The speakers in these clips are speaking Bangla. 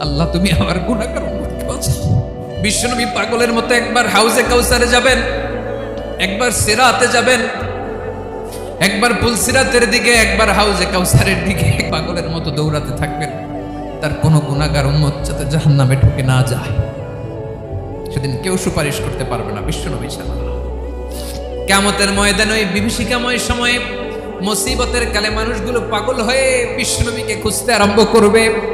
আল্লাহ, তুমি আমার গুণাকার বিশ্বনবী পাগলের মতো একবার হাউজে কাউসারে যাবেন, একবার সেরাতে যাবেন, একবার পুলসিরাতের দিকে, একবার হাউজে কাউসারের দিকে, পাগলের মতো দৌড়াতে থাকবেন। তার কোনো গুণাগার উম্মত যাতে জাহান্নামে ঢুকে না যায়। সেদিন কেউ সুপারিশ করতে পারবে না, বিশ্বনবী ছাড়া কেমতের ময়দানে, ওই বিভীষিকাময় সময়ে, মুসিবতের কালে মানুষগুলো পাগল হয়ে বিশ্বনবীকে খুঁজতে আরম্ভ করবে।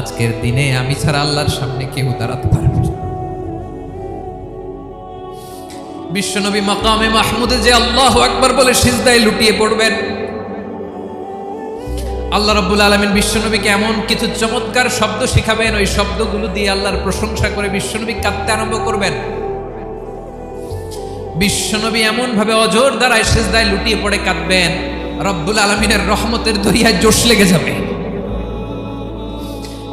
আজকের দিনে আমি ছাড়া আল্লাহর সামনে কেউ দাঁড়াতে পারবে বিশ্বনবী মাকামে মাহমুদে যে আল্লাহ আকবার বলে সিজদায় লুটিয়ে পড়বেন। আল্লাহ রাব্বুল আলমিন বিশ্বনবীকে এমন কিছু চমৎকার শব্দ শিখাবেন, ওই শব্দগুলো দিয়ে আল্লাহর প্রশংসা করে বিশ্বনবী কাঁদতে আরম্ভ করবেন। বিশ্বনবী এমন ভাবে অজোর দ্বারায় সেজদায় লুটিয়ে পড়ে কাঁদবেন, রব্বুল আলমিনের রহমতের দরিয়ায় জোশ লেগে যাবে।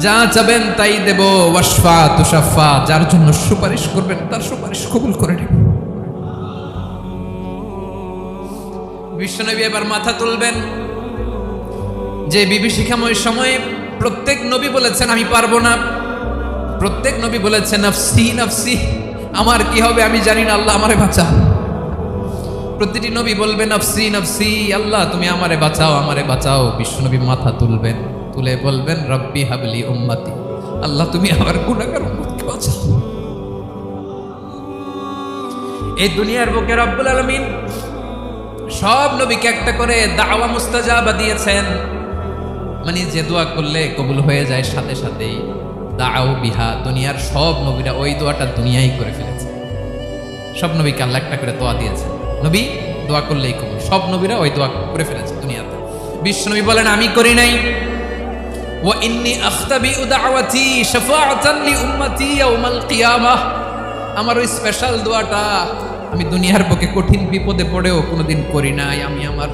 যা চাবেন তাই দেব ওয়াসফা তুষাফা যার জন্য সুপারিশ করবেন, তার সুপারিশ কবুল করে নেব। বিশ্বনবী এবার মাথা তুলবেন। যে বিভীষিকাময় সময়ে প্রত্যেক নবী বলেছেন, আমি পারব না। প্রত্যেক নবী বলেছেন, নফসি নফসি, আমার কি হবে আমি জানি না, আল্লাহ আমারে বাঁচা প্রতিটি নবী বলবে, নফসি নফসি, আল্লাহ, তুমি আমারে বাঁচাও আমারে বাঁচাও। বিশ্বনবী মাথা তুলবেন। তুলে বলবেন, রব্বি হাবলি উম্মতি। আল্লাহ, তুমি আমার গুণাগার উম্মতকে বাঁচাও এই দুনিয়ার বুকে রব্বুল আলমিন সব নবীকে একটা করে দাওয়া মুস্তাজাবা দিয়েছেন। মানে যে দোয়া করলে কবুল হয়ে যায়, সাথে সাথেই দাও বিহা, দুনিয়ার সব নবীরা ওই দোয়াটা দুনিয়াই করে ফেলেছে। সব নবীকে আল্লাহ একটা করে দোয়া দিয়েছে নবী, দোয়া করলেই কবুল। সব নবীরা ওই দোয়া করে ফেলেছে দুনিয়াতে। বিশ্ব নবী বলেন, আমি করি নাই। আমার ওই স্পেশাল দোয়াটা আমি দুনিয়ার বুকে কঠিন বিপদে পড়েও কোনোদিন করি নাই, আমি আমার